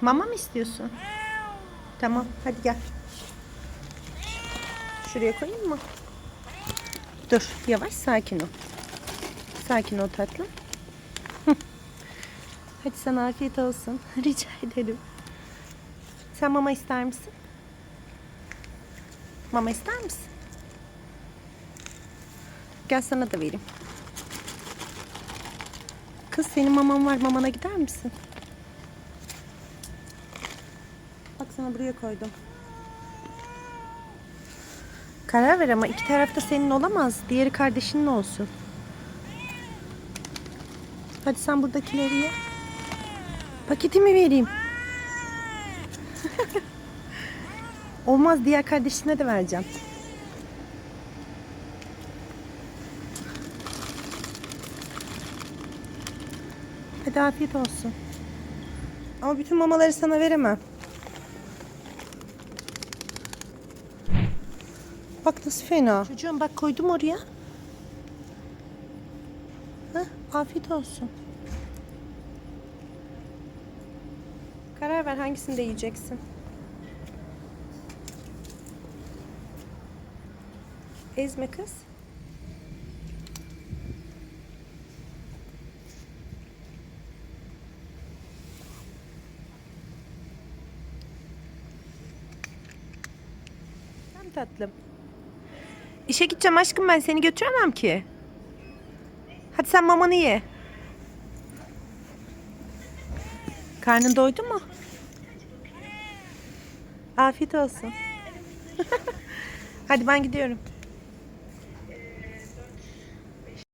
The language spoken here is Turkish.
Mama mı istiyorsun? Tamam hadi gel. Şuraya koyayım mı? Dur yavaş sakin ol. Sakin ol tatlım. Hadi sana afiyet olsun. Rica ederim. Sen mama ister misin? Mama ister misin? Gel sana da vereyim. Kız senin maman var mamana gider misin? Bak sana buraya koydum. Karar ver ama iki tarafta senin olamaz. Diğeri kardeşinin olsun. Hadi sen buradakileri ye. Paketimi vereyim. Olmaz diğer kardeşine de vereceğim. Hadi afiyet olsun. Ama bütün mamaları sana veremem. Bak nasıl fena. Çocuğum bak koydum oraya. Heh, afiyet olsun. Karar ver hangisini de yiyeceksin. Ezme kız. Tamam tatlım. İşe gideceğim aşkım ben seni götüremem ki. Hadi sen mamanı ye. Karnın doydu mu? Afiyet olsun. Hadi ben gidiyorum.